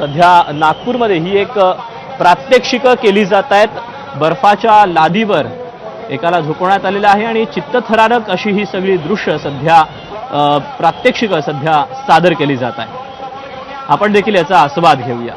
सध्या नागपूरमध्ये ही एक प्रात्यक्षिकं केली जात आहेत. बर्फाच्या लादीवर एकाला झोपवण्यात आलेलं आहे आणि चित्तथरारक अशी ही सगळी दृश्य सध्या प्रात्यक्षिकं सध्या सादर केली जात आहे आपण देखील याचा आस्वाद घेऊया.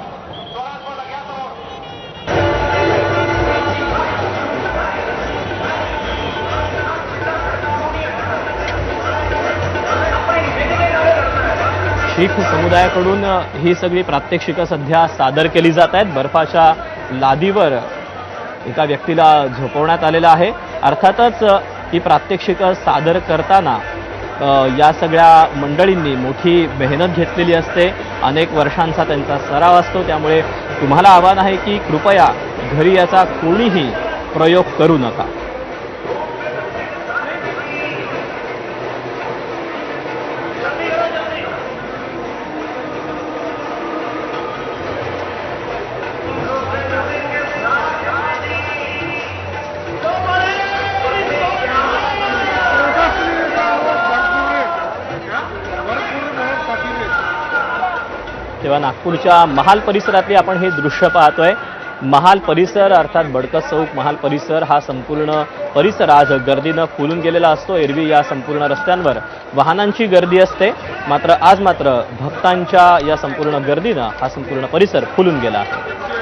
शीख समुदायाकडून ही सगळी प्रात्यक्षिकं सध्या सादर केली जात आहेत. बर्फाच्या लादीवर एका व्यक्तीला झोपवण्यात आलेलं आहे. अर्थातच ही प्रात्यक्षिकं सादर करताना या सगळ्या मंडळींनी मोठी मेहनत घेतलेली असते. अनेक वर्षांचा त्यांचा सराव असतो. त्यामुळे तुम्हाला आव्हान आहे की कृपया घरी याचा कोणीही प्रयोग करू नका. तेव्हा नागपूरच्या महाल परिसरातले आपण हे दृश्य पाहतोय. महाल परिसर अर्थात बडकत चौक महाल परिसर हा संपूर्ण परिसर आज गर्दीनं फुलून गेलेला असतो. एरवी या संपूर्ण रस्त्यांवर वाहनांची गर्दी असते. मात्र आज मात्र भक्तांच्या या संपूर्ण गर्दीनं हा संपूर्ण परिसर फुलून गेला आहे.